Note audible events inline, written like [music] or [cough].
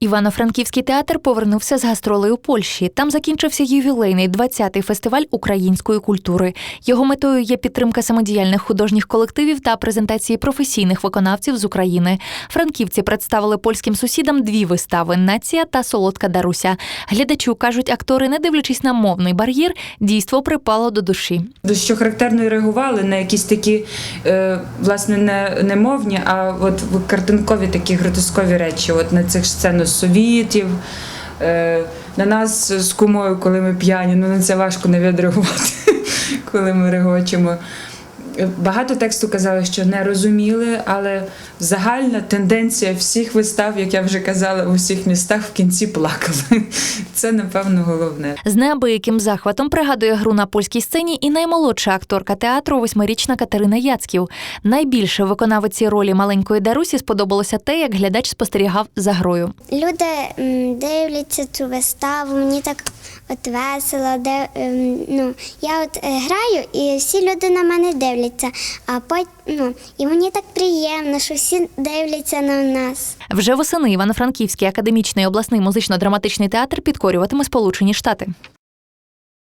Івано-Франківський театр повернувся з гастролей у Польщі. Там закінчився ювілейний 20-й фестиваль української культури. Його метою є підтримка самодіяльних художніх колективів та презентації професійних виконавців з України. Франківці представили польським сусідам дві вистави Нація та Солодка Даруся. Глядачу кажуть, актори, не дивлячись на мовний бар'єр, дійство припало до душі. Що характерно реагували на якісь такі, е, власне, не, мовні, а от картинкові такі гротескові речі. От на цих сцену совітів, е, на нас з кумою, коли ми п'яні, ну на це важко не відреагувати, [laughs] коли ми регочемо. Багато тексту казали, що не розуміли, але загальна тенденція всіх вистав, як я вже казала, у всіх містах в кінці плакали. [laughs] Це, напевно, головне. З неабияким захватом пригадує гру на польській сцені і наймолодша акторка театру, восьмирічна Катерина Яцьків. Найбільше виконавиці ролі маленької Дарусі сподобалося те, як глядач спостерігав за грою. Люди дивляться цю виставу, мені так от весело. Де, ем, ну, я от е, граю, і всі люди на мене дивляться. А потім, ну, і мені так приємно, що всі дивляться на нас. Вже восени Івано-Франківський академічний обласний музично-драматичний театр підкорюватиме Сполучені Штати.